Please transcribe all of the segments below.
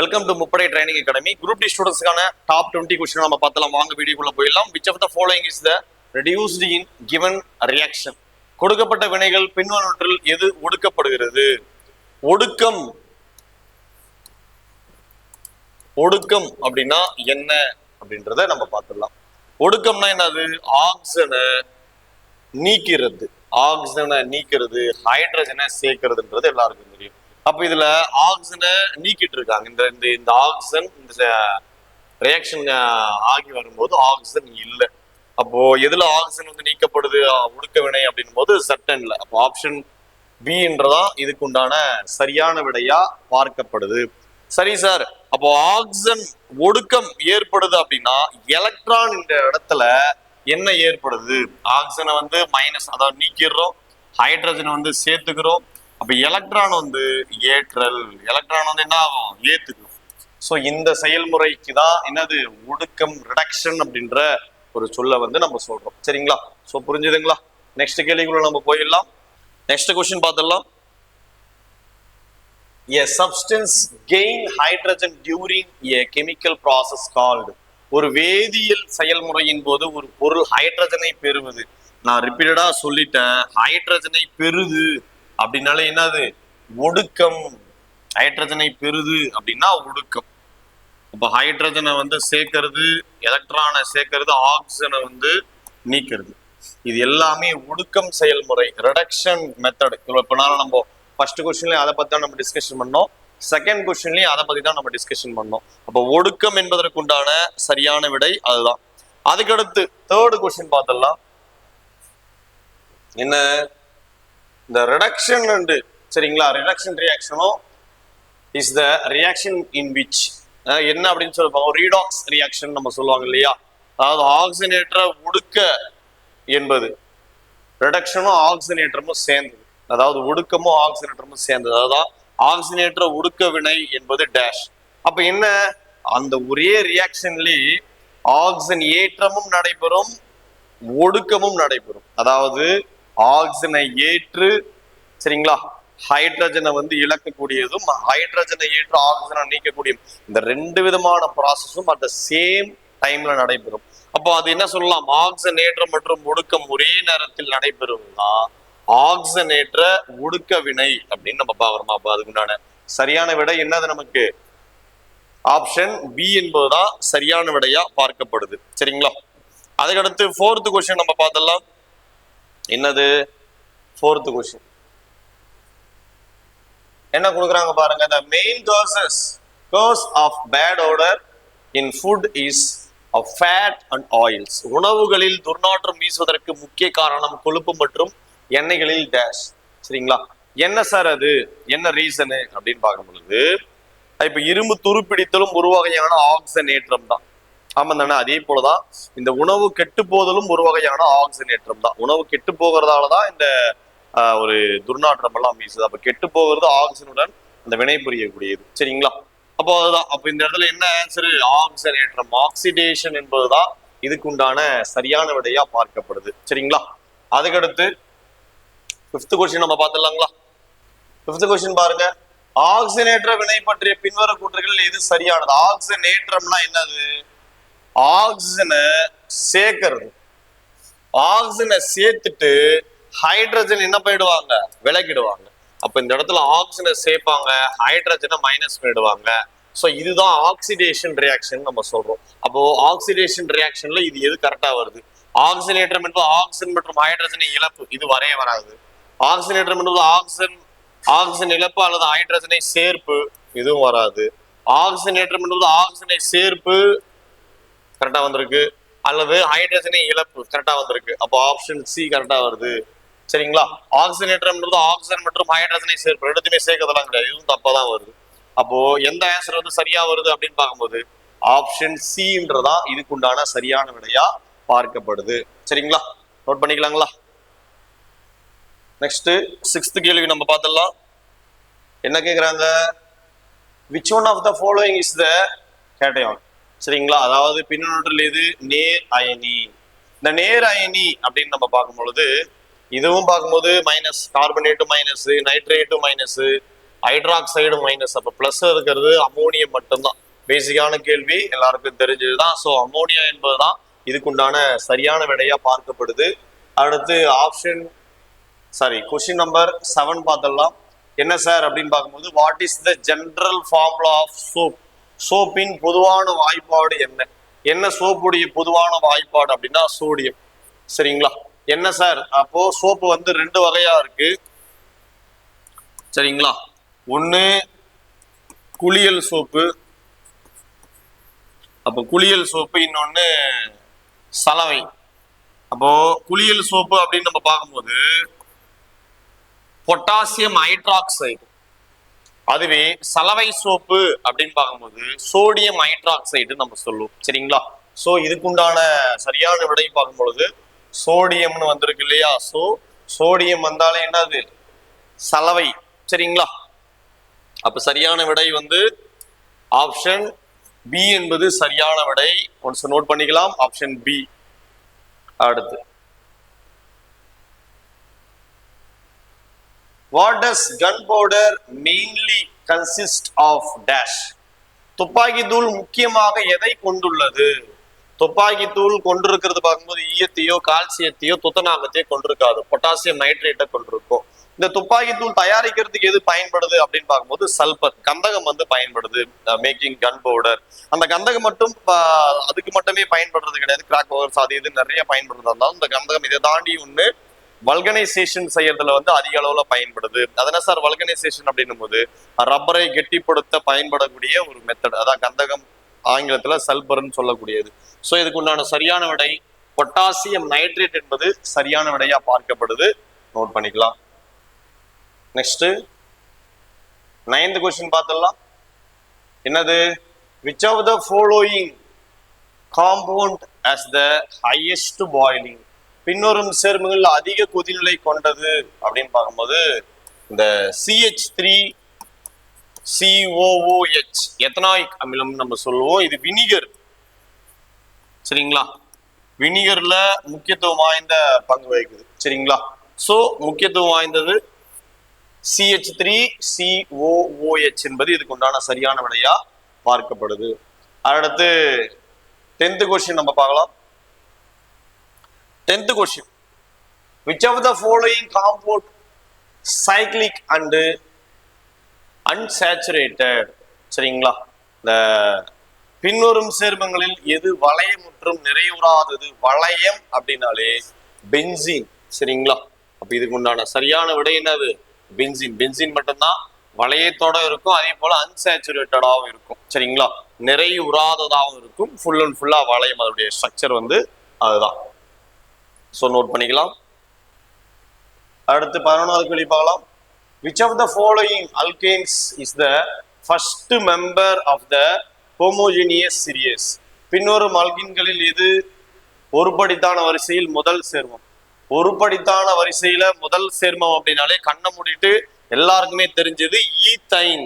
Welcome to முப்படை training academy group D ஸ்டூடெண்ட்ஸ்க்கான top twenty question நம்ம பார்த்தலாம். வாங்க வீடியோக்குள்ள போயிடலாம். Which of the following is the reduced in given reaction கொடுக்கப்பட்ட வினைகள் பின்வருவற்றில் எது ஒடுக்கப்படுகிறது? ஒடுக்கம். ஒடுக்கம் அப்படின்னா என்ன அப்படின்றத நம்ம பார்த்துடலாம். ஒடுக்கம்னா என்னது? ஆக்சனை நீக்கிறது. ஆக்சிஜனை நீக்கிறது. ஹைட்ரஜனை சேர்க்கிறதுன்றது எல்லாருக்கும் தெரியும். அப்ப இதுல ஆக்சிஜனை நீக்கிட்டு இருக்காங்க. இந்த இந்த இந்த ஆக்சிஜன் இந்த ரியாக்ஷன் ஆகி வரும்போது ஆக்சிஜன் இல்லை. அப்போ எதுல ஆக்சிஜன் வந்து நீக்கப்படுது? ஒடுக்க வினை அப்படின் போது சட்டன்ல அப்போ ஆப்ஷன் பின்றதா இதுக்கு உண்டான சரியான விடையா பார்க்கப்படுது. சரி சார் அப்போ ஆக்சிஜன் ஒடுக்கம் ஏற்படுது அப்படின்னா எலக்ட்ரான் இந்த இடத்துல என்ன ஏற்படுது? ஆக்சிஜனை வந்து மைனஸ் அதாவது நீக்கிடுறோம். ஹைட்ரஜனை வந்து சேர்த்துக்கிறோம். அப்ப எலக்ட்ரான் வந்து ஏற்றல் எலக்ட்ரான் வந்து என்ன ஆகும்? ஏத்துக்கும் ஸோ இந்த செயல்முறைக்கு தான் என்னது? ஒடுக்கம் ரிடக்ஷன் அப்படின்ற ஒரு சொல்ல வந்து நம்ம சொல்றோம். சரிங்களா? ஸோ புரிஞ்சுதுங்களா? நெக்ஸ்ட் கேள்விக்குள்ள நம்ம போயிடலாம். நெக்ஸ்ட் கொஸ்டின் பார்த்துடலாம். A substance gain hydrogen during a chemical process called ஒரு வேதியியல் செயல்முறையின் போது ஒரு பொருள் ஹைட்ரஜனை பெறுவது. நான் ரிப்பீட்டடா சொல்லிட்டேன். ஹைட்ரஜனை பெறுது. அப்படின்னாலே என்னது? ஒடுக்கம். ஹைட்ரஜனை பெறுது அப்படின்னா ஒடுக்கம். இப்போ ஹைட்ரஜனை வந்து சேர்க்கறது எலக்ட்ரானை சேர்க்கறது ஆக்சிஜனை வந்து நீக்கிறது. இது எல்லாமே ஒடுக்கம் செயல்முறை ரிடக்ஷன் மெத்தட் இப்போ நம்ம ஃபர்ஸ்ட் கொஸ்டின்லயும் அதை பத்தி தான் நம்ம டிஸ்கஷன் பண்ணோம். செகண்ட் கொஸ்டின்லயும் அதை பத்தி தான் நம்ம டிஸ்கஷன் பண்ணோம். அப்போ ஒடுக்கம் என்பதற்குண்டான சரியான விடை அதுதான். அதுக்கடுத்து தேர்டு கொஸ்டின் பார்த்தலாம் என்ன? இந்த ரிடக்ஷன் உண்டு. சரிங்களா? Reduction ரியாக்ஷனும் is the reaction in which என்ன அப்படின்னு சொல்லுவாங்க ரீடாக்ஸ் ரியாக்ஷன் நம்ம சொல்லுவாங்க இல்லையா? அதாவது ஆக்சிஜனேற்ற ஒடுக்க என்பது. ரிடக்ஷனும் ஆக்சிஜனேற்றமும் சேர்ந்தது. அதாவது ஒடுக்கமும் ஆக்சிஜனேற்றமும் சேர்ந்தது. அதாவது ஆக்சிஜனேற்ற ஒடுக்க வினை என்பது டேஷ் அப்ப என்ன? அந்த ஒரே ரியாக்ஷன்லேயே ஆக்சிஜன் ஏற்றமும் நடைபெறும் ஒடுக்கமும் நடைபெறும். அதாவது ஆக்சிஜனை ஏற்று சரிங்களா? ஹைட்ரஜனை வந்து இழக்கக்கூடியதும் ஹைட்ரஜனை ஏற்று ஆக்சிஜனை நீக்கக்கூடியதும் இந்த ரெண்டு விதமான ப்ராசஸும் அட் த சேம் டைம்ல நடைபெறும். அப்போ அது என்ன சொல்லலாம்? ஆக்சிஜனேற்றம் மற்றும் ஒடுக்கம் ஒரே நேரத்தில் நடைபெறும்னா ஆக்சிஜனேற்ற ஒடுக்க வினை அப்படின்னு நம்ம பாக்குறோமா அப்ப அதுக்குண்டான சரியான விடை என்னது நமக்கு? ஆப்ஷன் பி என்பதுதான் சரியான விடையா பார்க்கப்படுது. சரிங்களா? அதுக்கடுத்து ஃபோர்த் கொஸ்டின் நம்ம பார்த்தலாம் என்னது? ஃபோர்த் கொஸ்டின் என்ன கொடுக்குறாங்க பாருங்க the main causes cause of bad odour in food is fat and oils உணவுகளில் துர்நாற்றம் வீசுவதற்கு முக்கிய காரணம் கொழுப்பு மற்றும் எண்ணெய்களில் டேஷ் சரிங்களா? என்ன சார் அது? என்ன ரீசனு அப்படின்னு பார்க்கும் பொழுது இப்போ இரும்பு துருப்பிடித்தலும் ஒரு வகையான ஆக்சனேற்றம் தான். ஆமா தானே அதே போலதான் இந்த உணவு கெட்டு போதலும் ஒரு வகையான ஆக்சிஜனேற்றம் தான். உணவு கெட்டு போகிறதால தான் இந்த ஒரு துர்நாற்றம் எல்லாம் வீசுது. அப்ப கெட்டு போகிறது ஆக்சிஜனுடன் அந்த வினை புரியக்கூடியது. சரிங்களா? அப்போ அதுதான். அப்ப இந்த இடத்துல என்ன ஆன்சர் ஆக்சிஜனேற்றம். ஆக்சிடேஷன் என்பதுதான் இதுக்கு உண்டான சரியான விடையா பார்க்கப்படுது. சரிங்களா? அதுக்கடுத்து ஃபிஃப்த் கொஸ்டின் நம்ம பார்த்துடலாங்களா? ஃபிஃப்த் கொஸ்டின் பாருங்க. ஆக்சிஜனேற்ற வினை பற்றிய பின்வரும் கூற்றுகள் எது சரியானது? ஆக்சிஜனேற்றம்னா என்னது? ஆக்சிஜனை சேர்க்கறது. ஆக்சிஜனை சேர்த்துட்டு ஹைட்ரஜன் என்ன பண்ணிடுவாங்க? விலக்கிடுவாங்க. அப்ப இந்த இடத்துல ஆக்சிஜனை சேர்ப்பாங்க ஹைட்ரஜனை மைனஸ் பண்ணிடுவாங்க. ஸோ இதுதான் ஆக்சிடேஷன் ரியாக்ஷன் நம்ம சொல்றோம். அப்போ ஆக்சிடேஷன் ரியாக்ஷன்ல இது எது கரெக்டா வருது? ஆக்சிலேட்டர் என்பது ஆக்சிஜன் மற்றும் ஹைட்ரஜனை இழப்பு. இது வரைய வராது. ஆக்சிலேட்டர் என்பது ஆக்சிஜன் ஆக்சிஜன் இழப்பு அல்லது ஹைட்ரஜனை சேர்ப்பு இதுவும் வராது. ஆக்சிஜனேட்டர் என்பது ஆக்சிஜனை சேர்ப்பு கரெக்டா வந்திருக்கு. அல்லது ஹைட்ரஜனை இழப்பு கரெக்டா வந்திருக்கு. அப்போ ஆப்ஷன் சி கரெக்டா வருது. சரிங்களா? ஆக்சிஜனேட்டர்ன்றது ஆக்சிஜன் மற்றும் ஹைட்ரஜனை சேர்ப்பு ரெண்டுத்தையுமே சேர்க்கறதெல்லாம் கிடையாது. இதுவும் தப்பா தான் வருது. அப்போ எந்த ஆன்சர் வந்து சரியா வருது அப்படின்னு பார்க்கும்போது ஆப்ஷன் சின்றதா இதுக்குண்டான சரியான விடையா பார்க்கப்படுது. சரிங்களா? நோட் பண்ணிக்கலாங்களா? நெக்ஸ்ட் சிக்ஸ்த் கேள்வி நம்ம பார்த்துடலாம். என்ன கேட்குறாங்க which one of the following is the cation சரிங்களா? அதாவது பின்னொன்று எது? நேர் அயனி. இந்த நேர் அயனி அப்படின்னு நம்ம பார்க்கும் பொழுது இதுவும் பார்க்கும்போது minus carbonate minus nitrate minus hydroxide minus அப்போ ப்ளஸ் இருக்கிறது அமோனியம் மட்டும்தான். பேசிக்கான கேள்வி எல்லாருக்கும் தெரிஞ்சதுதான். ஸோ அமோனியா என்பதுதான் இதுக்குண்டான சரியான விடையா பார்க்கப்படுது. அடுத்து option sorry question number seven பார்த்தலாம் என்ன சார் அப்படின்னு பார்க்கும்போது what is the general formula of soap சோப்பின் பொதுவான வாய்ப்பாடு என்ன? என்ன சோப்புடைய பொதுவான வாய்ப்பாடு அப்படின்னா சோடியம். சரிங்களா? என்ன சார்? அப்போ சோப்பு வந்து ரெண்டு வகையா இருக்கு. சரிங்களா? ஒன்று குளியல் சோப்பு. அப்போ குளியல் சோப்பு இன்னொன்னு சலவை. அப்போ குளியல் சோப்பு அப்படின்னு நம்ம பார்க்கும்போது பொட்டாசியம் ஹைட்ராக்சைடு. அதுவே சலவை சோப்பு அப்படின்னு பார்க்கும்போது சோடியம் ஹைட்ராக்சைடு நம்ம சொல்லுவோம். சரிங்களா? சோ இதுக்குண்டான சரியான விடை பார்க்கும்பொழுது சோடியம்னு வந்திருக்கு இல்லையா? சோ சோடியம் வந்தாலே என்னது? சலவை. சரிங்களா? அப்ப சரியான விடை வந்து ஆப்ஷன் பி என்பது சரியான விடை. ஒன்ஸ் நோட் பண்ணிக்கலாம். ஆப்ஷன் பி அடுத்து. What does gunpowder mainly consist of dash துப்பாக்கி தூள் முக்கியமாக எதை கொண்டுள்ளது? துப்பாக்கி தூள் கொண்டிருக்கிறது பார்க்கும்போது ஈயத்தையோ கால்சியத்தையோ துத்தநாகத்தையோ கொண்டிருக்காது. பொட்டாசியம் நைட்ரேட்டை கொண்டிருக்கும். இந்த துப்பாக்கி தூள் தயாரிக்கிறதுக்கு எது பயன்படுது அப்படின்னு பார்க்கும்போது சல்பர் கந்தகம் வந்து பயன்படுது. மேக்கிங் கன் பவுடர் அந்த கந்தகம் மட்டும் அதுக்கு மட்டுமே பயன்படுறது கிடையாது. கிராக் பவர்ஸ் அது இது நிறைய பயன்படுறதா இந்த கந்தகம் இதை தாண்டி ஒன்று வல்கனைசேஷன் செய்யறதுல வந்து அதிக அளவுல பயன்படுது. அதனால சார் வல்கனைசேஷன் அப்படின்னும் போது ரப்பரை கெட்டிப்படுத்த பயன்படக்கூடிய ஒரு மெத்தட் அதான் கந்தகம் ஆங்கிலத்துல சல்பர்ன்னு சொல்லக்கூடியது. ஸோ இதுக்கு உண்டான சரியான விடை பொட்டாசியம் நைட்ரேட் என்பது சரியான விடையா பார்க்கப்படுது. நோட் பண்ணிக்கலாம். நெக்ஸ்ட் நைன்த் கொஸ்டின் பார்த்துடலாம். என்னது? Which of the following compound has the highest boiling பின்வரும் சேர்மங்கள் அதிக கொதிநிலை கொண்டது அப்படின்னு பார்க்கும்போது இந்த சிஹெச் த்ரீ சிஓஓஹெச் எத்தனாய்க் அமிலம் நம்ம சொல்லுவோம். இது வினிகர். சரிங்களா? வினிகர்ல முக்கியத்துவம் வாய்ந்த பங்கு வகிக்குது. சரிங்களா? சோ முக்கியத்துவம் வாய்ந்தது சிஹெச் த்ரீ சிஓஓஹெச் என்பது இதுக்கு உண்டான சரியான விடையா பார்க்கப்படுது. அடுத்து டென்த் கொஸ்டின் நம்ம பார்க்கலாம். Tenth question which of the following compound cyclic and unsaturated சரிங்களா? இந்த பின்வரும் சேர்மங்களில் எது வளையமுற்றும் நிறைவுறாதது? வளையம் அப்படின்னாலே பென்சின். சரிங்களா? அப்ப இதுக்கு உண்டான சரியான விடை என்னது? பென்சின். பென்சின் மட்டும்தான் வளையத்தோட இருக்கும் அதே போல அன்சேச்சுரேட்டடாகவும் இருக்கும். சரிங்களா? நிறைவுறாததாகவும் இருக்கும். ஃபுல் அண்ட் ஃபுல்லா வளையம். அதோடைய ஸ்ட்ரக்சர் வந்து அதுதான். ஸோ நோட் பண்ணிக்கலாம். அடுத்து பதினொன்றாவது கேள்வி பார்க்கலாம். Which of the following alkanes is the first member of the homogeneous series பின்வரும் அல்கின்களில் எது? ஒருபடித்தான வரிசையில் முதல் சேர்மம். ஒருபடித்தான வரிசையில முதல் சேர்மம் அப்படின்னாலே கண்ணை மூடிட்டு எல்லாருக்குமே தெரிஞ்சது ஈத்தைன்.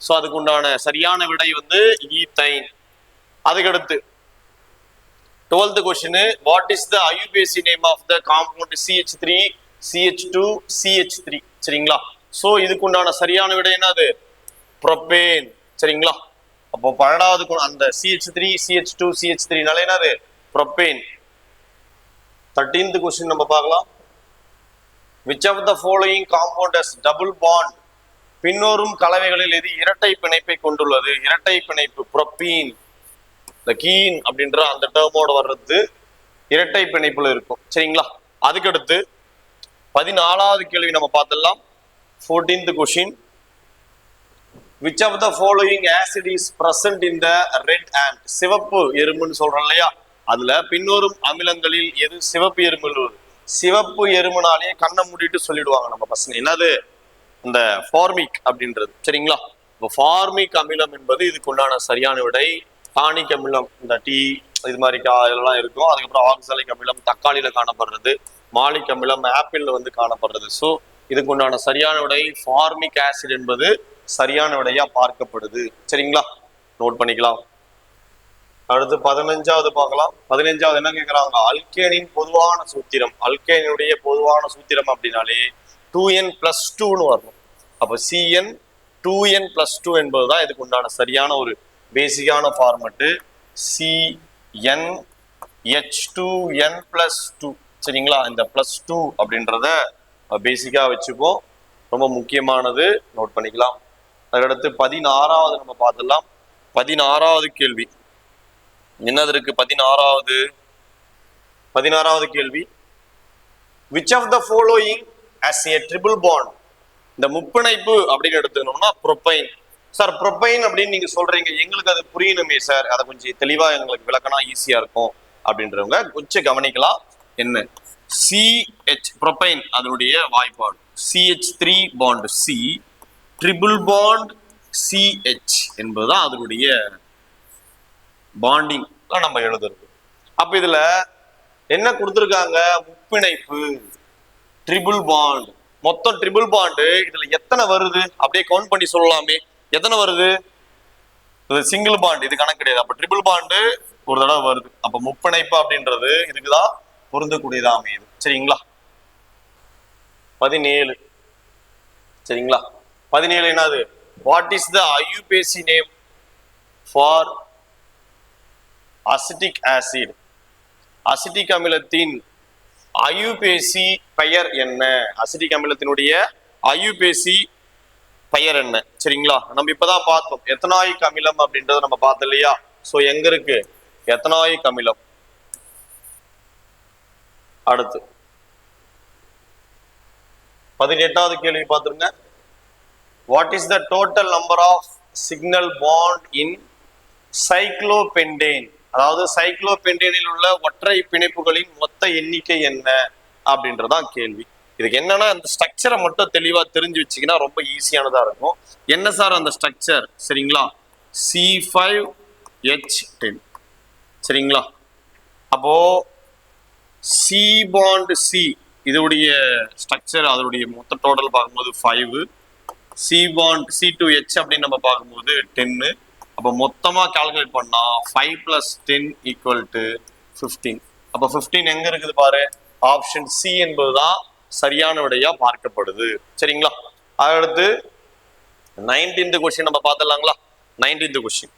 ஸோ அதுக்கு உண்டான சரியான விடை வந்து ஈத்தைன். அதுக்கடுத்து twelfth question what is the IUPAC name of the compound CH three CH two CH three சரிங்களா? ஸோ இதுக்கு உண்டான சரியான விடை என்னது? ப்ரொபேன் சரிங்களா? அப்போ பன்னெண்டாவது கு- அந்த CH three CH two CH த்ரீனால என்னது? ப்ரொபேன் தேர்டீன்த் கொஸ்டின் நம்ம பார்க்கலாம். Which of the following compound double bond பின்னோரும் கலவைகளில் எது இரட்டை பிணைப்பை கொண்டுள்ளது. இரட்டை பிணைப்பு ப்ரொபீன் இந்த கீன் அப்படின்ற அந்த டேர்மோட வர்றது இரட்டை பிணைப்புல இருக்கும். சரிங்களா? அதுக்கடுத்து பதினாலாவது கேள்வி நம்ம பார்த்தலாம் fourteenth question which of the following acid is present in the red and சிவப்பு எறும்புன்னு சொல்றோம் இல்லையா? அதுல பின்வரும் அமிலங்களில் எது சிவப்பு எறும்பு சிவப்பு எறும்புனாலே கண்ணை மூடிட்டு சொல்லிடுவாங்க நம்ம பசங்க என்னது? இந்த ஃபார்மிக் அப்படின்றது. சரிங்களா? இப்போ ஃபார்மிக் அமிலம் என்பது இதுக்கு உண்டான சரியான விடை டானிக் அமிலம் இந்த டீ இது மாதிரி கா இதெல்லாம் இருக்கும். அதுக்கப்புறம் ஆக்சலிக் அமிலம் தக்காளியில காணப்படுறது மாலிக் அமிலம் ஆப்பிள்ல வந்து காணப்படுறது. ஸோ இதுக்கு உண்டான சரியான விடை ஃபார்மிக் ஆசிட் என்பது சரியான விடையா பார்க்கப்படுது. சரிங்களா? நோட் பண்ணிக்கலாம். அடுத்து பதினஞ்சாவது பார்க்கலாம். பதினஞ்சாவது என்ன கேக்குறாங்க அல்கேனின் பொதுவான சூத்திரம். அல்கேனுடைய பொதுவான சூத்திரம் அப்படின்னாலே டூ என் பிளஸ் டூன்னு வரணும் அப்போ CN two N plus two என்பது தான் இதுக்கு உண்டான சரியான ஒரு பேசிக்கான format C N H two N plus two சரிங்களா? இந்த பிளஸ் டூ அப்படின்றத பேசிக்காக வச்சுப்போம். ரொம்ப முக்கியமானது. நோட் பண்ணிக்கலாம். அதுக்கடுத்து பதினாறாவது நம்ம பார்த்துடலாம். பதினாறாவது கேள்வி. என்னது இருக்கு? பதினாறாவது. பதினாறாவது கேள்வி. Which of the following has a triple bond இந்த முப்பிணைப்பு அப்படின்னு எடுத்துக்கணும்னா ப்ரொப்பைன் சார் ப்ரொப்பைன் அப்படின்னு நீங்க சொல்றீங்க எங்களுக்கு அது புரியணுமே சார். அதை கொஞ்சம் தெளிவா எங்களுக்கு விளக்கனா ஈஸியா இருக்கும் அப்படின்றவங்க கொஞ்சம் கவனிக்கலாம். என்ன? சிஹெச் ப்ரொப்பைன் அதனுடைய வாய்ப்பாடு. CH three bond C triple bond CH என்பதுதான் அதனுடைய பாண்டிங் நம்ம எழுதுறது. அப்ப இதுல என்ன கொடுத்துருக்காங்க? முப்பிணைப்பு ட்ரிபிள் பாண்ட் மொத்தம் ட்ரிபிள் பாண்டு இதுல எத்தனை வருது? அப்படியே கவுண்ட் பண்ணி சொல்லலாமே. எத்தனை வருது? இது சிங்கிள் பாண்ட் இது கணக்கு கிடையாது. அப்ப ட்ரிபிள் பாண்டு ஒரு தடவை வருது. அப்ப முப்பிணைப்பு அப்படின்றது இதுக்குதான் பொருந்தக்கூடியதா அமையுது. சரிங்களா? பதினேழு. சரிங்களா? பதினேழு என்னது? What is the IUPAC name for acetic acid acetic அமிலத்தின் அயுபேசி பெயர் என்ன? அசிட்டிக் அமிலத்தினுடைய அயுபேசி பெயர் என்ன? சரிங்களா? நம்ம இப்பதான் பார்த்தோம். எத்தனாயிக் அமிலம் அப்படின்றத நம்ம பார்த்தோம் இல்லையா? சோ எங்க இருக்கு? எத்தனாயிக் அமிலம்? அடுத்து. பதினெட்டாவது கேள்வி பார்த்துருங்க. What is the total number of single bond in cyclopentane அதாவது சைக்ளோபெண்டேனில் உள்ள ஒற்றை பிணைப்புகளின் மொத்த எண்ணிக்கை என்ன? அப்படின்றதான் கேள்வி. இதுக்கு என்னன்னா அந்த ஸ்ட்ரக்சரை மட்டும் தெளிவா தெரிஞ்சு வச்சிங்கன்னா ரொம்ப ஈஸியானதா இருக்கும். என்ன சார் அந்த ஸ்ட்ரக்சர் சரிங்களா? சி ஃபைவ் ஹெச் டென் சரிங்களா? அப்போ சி பாண்டு சி இதோடைய ஸ்ட்ரக்சர் அதோடைய மொத்த டோட்டல் பார்க்கும்போது five C bond C two H அப்படின்னு நம்ம பார்க்கும்போது டென்னு அப்போ மொத்தமாக கால்குலேட் பண்ணால் five plus ten equal to fifteen அப்போ ஃபிஃப்டீன் எங்கே இருக்குது பாரு? ஆப்ஷன் சி என்பதுதான் சரியான விடையா பார்க்கப்படுது. சரிங்களா? அடுத்து நைன்டீன்த் கொஸ்டின் நம்ம பார்த்துடலாங்களா? நைன்டீன்த் கொஸ்டின்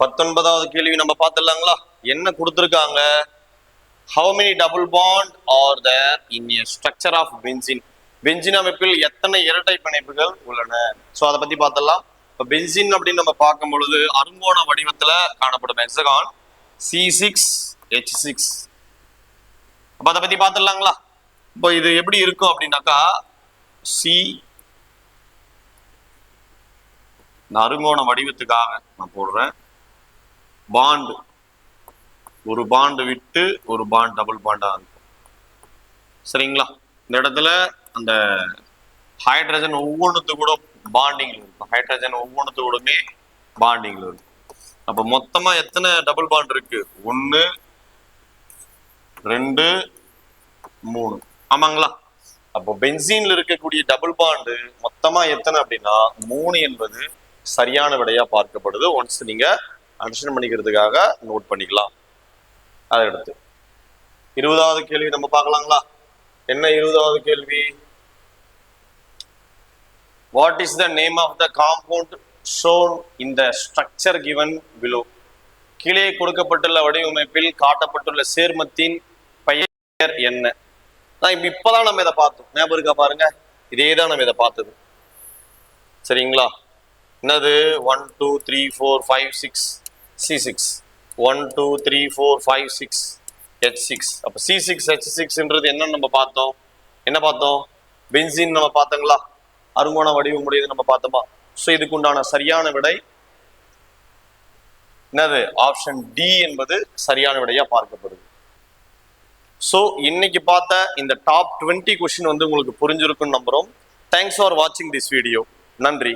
பத்தொன்பதாவது கேள்வி நம்ம பார்த்துடலாங்களா? என்ன கொடுத்துருக்காங்க? How many double bond are there in a structure of benzene benzene அமைப்பில் எத்தனை இரட்டை பிணைப்புகள் உள்ளன? ஸோ அதை பத்தி பார்த்துடலாம். இப்போ பென்சின் அப்படின்னு நம்ம பார்க்கும் பொழுது அருங்கோண வடிவத்தில் காணப்படும் hexagon C six H six அப்போ அதை பத்தி பார்த்துடலாங்களா? இப்போ இது எப்படி இருக்கும் அப்படின்னாக்கா சி அருங்கோண வடிவத்துக்காக நான் போடுறேன். பாண்டு ஒரு பாண்டு விட்டு ஒரு பாண்ட் டபுள் பாண்டா இருக்கும். சரிங்களா? இந்த இடத்துல அந்த ஹைட்ரஜன் ஒவ்வொன்றுத்து கூட பாண்டிங் இருக்கும். ஹைட்ரஜன் ஒவ்வொன்றுத்து கூடமே பாண்டிங் இருக்கும். அப்ப மொத்தமா எத்தனை டபுள் பாண்ட் இருக்கு? ஒன்னு ரெண்டு மூணு. ஆமாங்களா? அப்போ பென்சீன்ல இருக்கக்கூடிய டபுள் பாண்டு மொத்தமா எத்தனை அப்படின்னா மூணு என்பது சரியான விடையா பார்க்கப்படுது. ஒன்ஸ் நீங்க அண்டர்ஸ்டாண்ட் பண்ணிக்கிறதுக்காக நோட் பண்ணிக்கலாம். அதை எடுத்து. இருபதாவது கேள்வி நம்ம பார்க்கலாங்களா? என்ன இருபதாவது கேள்வி? What is the name of the compound shown in the structure given below கீழே கொடுக்கப்பட்டுள்ள வடிவமைப்பில் காட்டப்பட்டுள்ள சேர்மத்தின் பெயர் என்ன? நான் இப்ப இப்பதான் நம்ம இதை பார்த்தோம். ஞாபகம் இருக்கா பாருங்க? இதே தான் நம்ம இதை பார்த்தது. சரிங்களா? என்னது? One two three four five six C six one two three four five six H six அப்போ சி சிக்ஸ் ஹெச் சிக்ஸ்ன்றது என்னன்னு நம்ம பார்த்தோம். என்ன பார்த்தோம்? பென்சின் நம்ம பார்த்தோங்களா? அருங்கோண வடிவம் உடையது நம்ம பார்த்தோமா? ஸோ இதுக்கு உண்டான சரியான விடை என்னது? ஆப்ஷன் டி என்பது சரியான விடையா பார்க்கப்படுது. ஸோ இன்னைக்கு பார்த்த இந்த டாப் டுவெண்ட்டி கொஷின் வந்து உங்களுக்கு புரிஞ்சிருக்குன்னு நம்புகிறோம் தேங்க்ஸ் ஃபார் வாட்சிங் திஸ் வீடியோ நன்றி.